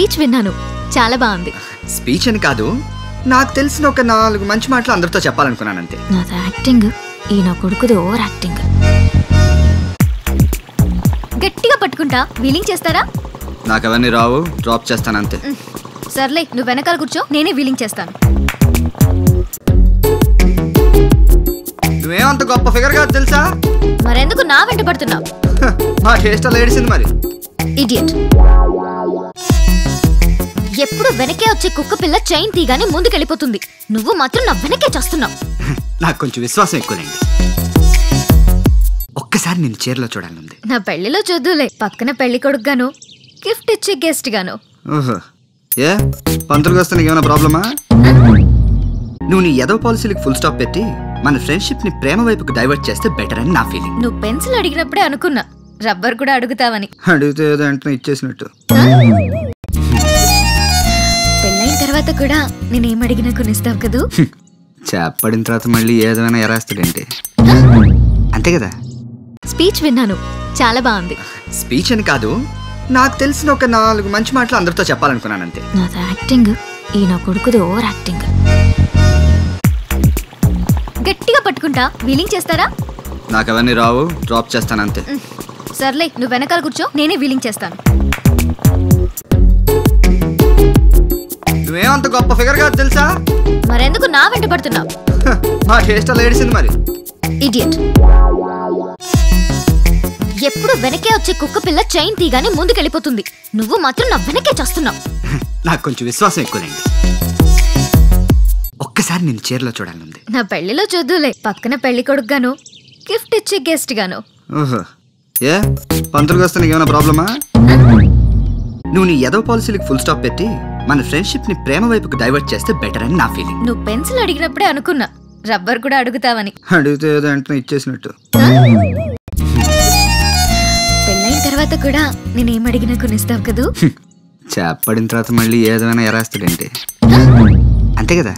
Speech విన్నాను. చాలా బాగుంది. స్పీచ్ అని కాదు నాకు తెలిసిన ఒక నాలుగు మంచి మాటలు అందరితో చెప్పాలనుకున్నాను అంతే నాది యాక్టింగ్. ఈ నా కొడుకుది ఓవర్ యాక్టింగ్. గట్టిగా పట్టుకుంటా. వీలింగ్ చేస్తారా? నాకు అవన్నీ రావు డ్రాప్ చేస్తాను అంతే సర్లే నువ్వు వెనకాల కూర్చో నేనే వీలింగ్ చేస్తాను. నువ్వేమంత గొప్ప ఫిగర్ కాదు తెలుసా? మరెందుకు నా వెంట పడుతున్నావు? మా టేస్ట్ అలా ఏడిసింది మరి. ఇడియట్ ఎప్పుడు వెనకే వచ్చే కుక్క పిల్ల చైన్ తీగానే ముందుకెళ్ళిపోతుంది. నువ్వు మాత్రం నా వెనకే చేస్తున్నావు. నాకు కొంచెం విశ్వాసం ఎక్కువలేండి ఒక్కసారి నేను చీరలో చూడాలనుంది. నా పెళ్ళిలో చూద్దులే పక్కన పెళ్ళి కొడుకుగాను గిఫ్ట్ ఇచ్చే గెస్ట్ గాను ఓహో. ఏ? పంతులుగా వస్తే నీకేమైనా ప్రాబ్లమా? నువ్వు నీ ఎదవ పాలసీలకు ఫుల్ స్టాప్ పెట్టి మన ఫ్రెండ్షిప్ని ప్రేమ వైపుకు డైవర్ట్ చేస్తే బెటర్ అని నా ఫీలింగ్ నువ్వు పెన్సిల్ అడిగినప్పుడే అనుకున్నా రబ్బర్ కూడా అడుగుతావని. అడిగితే ఏదో వెంటనే ఇచ్చేసినట్టు. తర్వాత కూడా నేనేం అడిగినా కొనిస్తావు కదూ? చెప్పడిన తర్వాత మళ్ళీ ఏదైనా ఎరాస్తాడంటే అంతే కదా? స్పీచ్ విన్నాను. చాలా బాగుంది. స్పీచ్ అని కాదు నాకు తెలిసిన ఒక నాలుగు మంచి మాటలు అందరితో చెప్పాలనుకున్నాను అంతే నాది యాక్టింగ్. ఈ నా కొడుకుది ఓవర్ యాక్టింగ్. గట్టిగా పట్టుకుంటా. వీలింగ్ చేస్తారా? నాకు అవన్నీ రావు డ్రాప్ చేస్తాను అంతే సర్లే నువ్వు వెనకాల కూర్చో నేనే వీలింగ్ చేస్తాను. నువ్వేమంత గొప్ప ఫిగర్ కాదు తెలుసా? మరెందుకు నా వెంట పడుతున్నావు? మా టేస్ట్ అలా ఏడిసింది మరి ఇడియట్ ఎప్పుడు వెనకే వచ్చే కుక్క పిల్ల చైన్ తీగానే ముందుకెళ్ళిపోతుంది. నువ్వు మాత్రం నా వెనకే చేస్తున్నావు. నాకు కొంచెం విశ్వాసం ఎక్కువలేండి ఒక్కసారి నేను చీరలో చూడాలనుంది నా పెళ్ళిలో చూద్దులే. పక్కన పెళ్ళి కొడుకుగాను గిఫ్ట్ ఇచ్చే గెస్ట్ గాను ఓహో. ఏ? పంతులుగా వస్తే నీకేమైనా ప్రాబ్లమా నువ్వు నీ ఎదవ పాలసీలకు ఫుల్ స్టాప్ పెట్టి మన ఫ్రెండ్షిప్ని ప్రేమ వైపుకు డైవర్ట్ చేస్తే బెటర్ అని నా ఫీలింగ్. నువ్వు పెన్సిల్ అడిగినప్పుడే అనుకున్నా. రబ్బర్ కూడా అడుగుతావని. అడిగితే ఏదో వెంటనే ఇచ్చేసినట్టు. పెళ్ళైన తర్వాత కూడా నేనేం అడిగినా కొనిస్తావు కదూ? చెప్పడిన తర్వాత మళ్ళీ ఏదైనా ఎరాస్తాడంటే. అంతే కదా?